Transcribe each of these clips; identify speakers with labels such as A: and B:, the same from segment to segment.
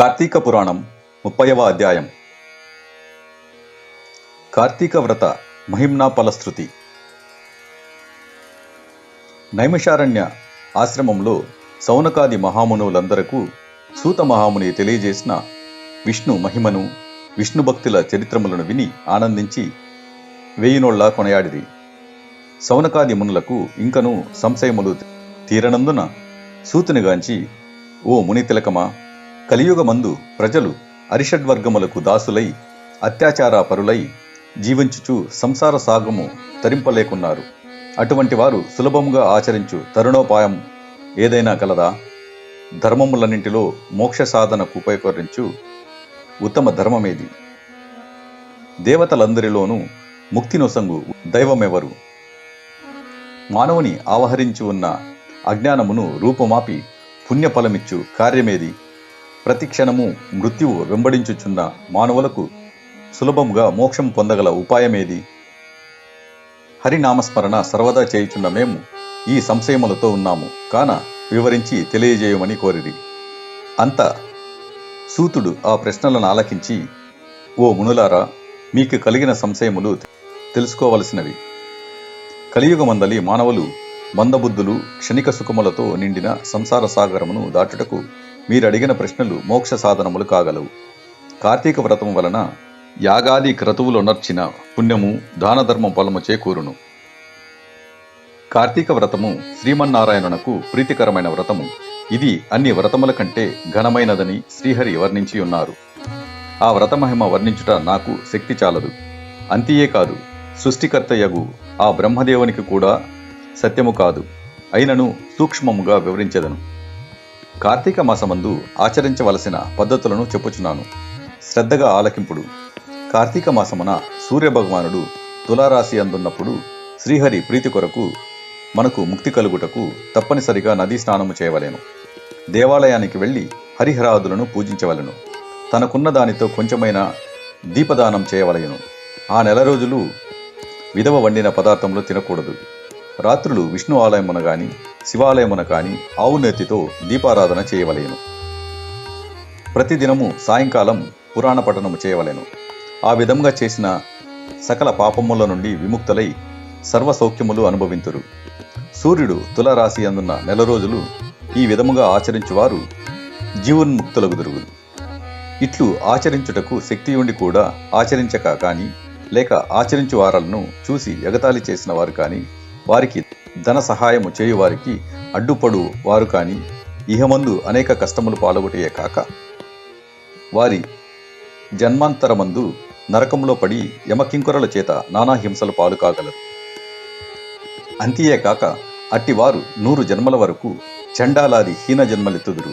A: కార్తీక పురాణం ముప్పైవ అధ్యాయం. కార్తీక వ్రత మహిమ్నా ఫలశ్రుతి నైమిషారణ్య ఆశ్రమంలో సౌనకాది మహామునులందరకు సూత మహాముని తెలియజేసిన విష్ణు మహిమను విష్ణు భక్తుల చరిత్రములను విని ఆనందించి వేయినోళ్ళ కొనయాడిది సౌనకాది మునులకు ఇంకను సంశయములు తీరనందున సూతునిగాంచి ఓ ముని తిలకమా కలియుగమందు ప్రజలు అరిషడ్వర్గములకు దాసులై అత్యాచార పరులై జీవించుచు సంసార సాగము తరింపలేకున్నారు. అటువంటి వారు సులభముగా ఆచరించు తరుణోపాయం ఏదైనా కలదా? ధర్మములన్నింటిలో మోక్ష సాధనకు ఉపయోగించు ఉత్తమ ధర్మమేది? దేవతలందరిలోనూ ముక్తి నొసంగు దైవమెవరు? మానవుని ఆవహరించి ఉన్న అజ్ఞానమును రూపుమాపి పుణ్యఫలమిచ్చు కార్యమేది? ప్రతి క్షణము మృత్యువు వెంబడించుచున్న మానవులకు సులభముగా మోక్షం పొందగల ఉపాయమేది? హరినామస్మరణ సర్వదా చేయుచున్న మేము ఈ సంశయములతో ఉన్నాము. కాన వివరించి తెలియజేయమని కోరిరి. అంత సూతుడు ఆ ప్రశ్నలను ఆలకించి ఓ మునులారా మీకు కలిగిన సంశయములు తెలుసుకోవలసినవి. కలియుగమందలి మానవులు మందబుద్ధులు క్షణిక సుఖములతో నిండిన సంసార సాగరమును దాటుటకు మీరు అడిగిన ప్రశ్నలు మోక్ష సాధనములు కాగలవు. కార్తీక వ్రతం వలన యాగాది క్రతువులు నర్చిన పుణ్యము దాన ధర్మం ఫలము చేకూరును. కార్తీక వ్రతము శ్రీమన్నారాయణునకు ప్రీతికరమైన వ్రతము. ఇది అన్ని వ్రతముల కంటే ఘనమైనదని శ్రీహరి వర్ణించి ఉన్నారు. ఆ వ్రతమహిమ వర్ణించుట నాకు శక్తి చాలదు. అంతియే కాదు సృష్టికర్తయగు ఆ బ్రహ్మదేవునికి కూడా సత్యము కాదు. అయినను సూక్ష్మముగా వివరించెదను. కార్తీక మాసమందు ఆచరించవలసిన పద్ధతులను చెప్పుచున్నాను. శ్రద్ధగా ఆలకింపుడు. కార్తీక మాసమున సూర్యభగవానుడు తులారాశి అందున్నప్పుడు శ్రీహరి ప్రీతి కొరకు మనకు ముక్తి కలుగుటకు తప్పనిసరిగా నదీ స్నానము చేయవలెను. దేవాలయానికి వెళ్ళి హరిహరాదులను పూజించవలెను. తనకున్న దానితో కొంచెమైన దీపదానం చేయవలెను. ఆ నెల రోజులు విధవ వండిన పదార్థములు తినకూడదు. రాత్రులు విష్ణు ఆలయమున గాని శివాలయమున కాని ఆవు దీపారాధన చేయవలేను. ప్రతిదినము సాయంకాలం పురాణ పఠనము చేయవలేను. ఆ విధంగా చేసిన సకల పాపముల నుండి విముక్తులై సర్వ సౌఖ్యములు అనుభవింతురు. సూర్యుడు తులరాశి అందున్న నెల రోజులు ఈ విధముగా ఆచరించువారు జీవన్ముక్తులగుదురు ఇట్లు ఆచరించుటకు శక్తి ఉండి కూడా ఆచరించక కానీ లేక ఆచరించు వారలను చూసి ఎగతాళి చేసిన వారు కానీ వారికి ధన సహాయము చేయువారికి అడ్డుపడు వారు కాని ఇహమందు అనేక కష్టములు పాల్గొటే కాక వారి జన్మాంతరమందు నరకంలో పడి యమకింకురల చేత నానా హింసలు పాలు కాగలరు. అంతియే కాక అట్టివారు నూరు జన్మల వరకు చండాలాది హీన జన్మలెత్తుదురు.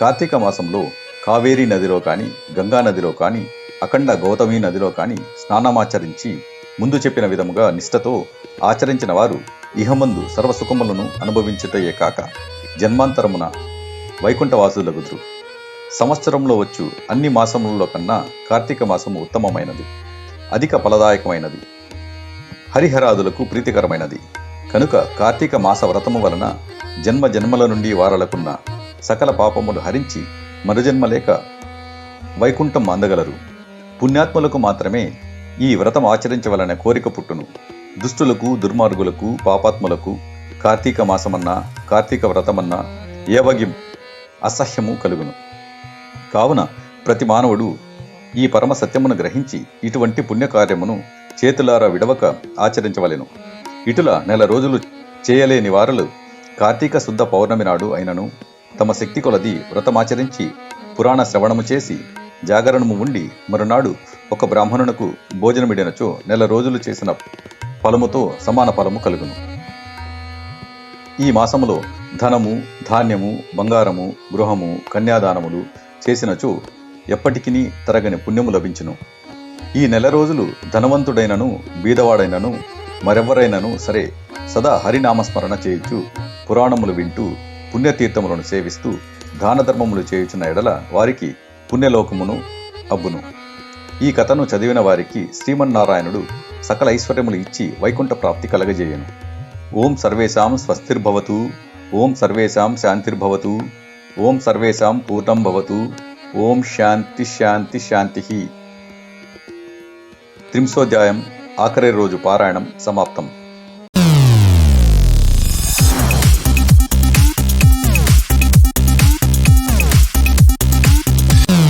A: కార్తీక మాసంలో కావేరీ నదిలో కాని గంగా నదిలో కాని అఖండ గౌతమి నదిలో కాని స్నానమాచరించి ముందు చెప్పిన విధముగా నిష్ఠతో ఆచరించిన వారు ఇహమందు సర్వసుఖములను అనుభవించుటయే కాక జన్మాంతరమున వైకుంఠవాసులగుదురు. సంవత్సరంలో వచ్చు అన్ని మాసములలో కన్నా కార్తీక మాసము ఉత్తమమైనది అధిక ఫలదాయకమైనది హరిహరాదులకు ప్రీతికరమైనది. కనుక కార్తీక మాస వ్రతము వలన జన్మ జన్మల నుండి వారలకున్న సకల పాపములు హరించి మరుజన్మ లేక వైకుంఠం అందగలరు. పుణ్యాత్ములకు మాత్రమే ఈ వ్రతం ఆచరించవలన కోరిక పుట్టును. దుష్టులకు దుర్మార్గులకు పాపాత్ములకు కార్తీక మాసమన్నా కార్తీక వ్రతమన్నా ఏవగ్యం అసహ్యము కలుగును. కావున ప్రతి మానవుడు ఈ పరమ సత్యమును గ్రహించి ఇటువంటి పుణ్యకార్యమును చేతులారా విడవక ఆచరించవలెను. ఇటుల నెల రోజులు చేయలేని వారలు కార్తీక శుద్ధ పౌర్ణమి నాడు అయినను తమ శక్తి కొలది వ్రతమాచరించి పురాణ శ్రవణము చేసి జాగరణము ఉండి మరునాడు ఒక బ్రాహ్మణునకు భోజనమిడినచో నెల రోజులు చేసిన ఫలముతో సమాన ఫలము కలుగును. ఈ మాసములో ధనము ధాన్యము బంగారము గృహము కన్యాదానములు చేసినచో ఎప్పటికీ తరగని పుణ్యము లభించును. ఈ నెల రోజులు ధనవంతుడైనను బీదవాడైనను మరెవరైనను సరే సదా హరినామస్మరణ చేయుచు పురాణములు వింటూ పుణ్యతీర్థములను సేవిస్తూ దాన ధర్మములు చేయుచున్న ఎడల వారికి పుణ్యలోకమును అబ్బును. ఈ కథను చదివిన వారికి శ్రీమన్నారాయణుడు సకల ఐశ్వర్యములు ఇచ్చి వైకుంఠ ప్రాప్తి కలగజేయను. ఓం సర్వేషాం స్వస్తిర్భవతు ఓం సర్వేషాం శాంతిర్భవతు ఓం సర్వేషాం పూర్ణం భవతు ఓం శాంతి శాంతి శాంతి. త్రింశోధ్యాయం ఆఖరి రోజు పారాయణం సమాప్తం.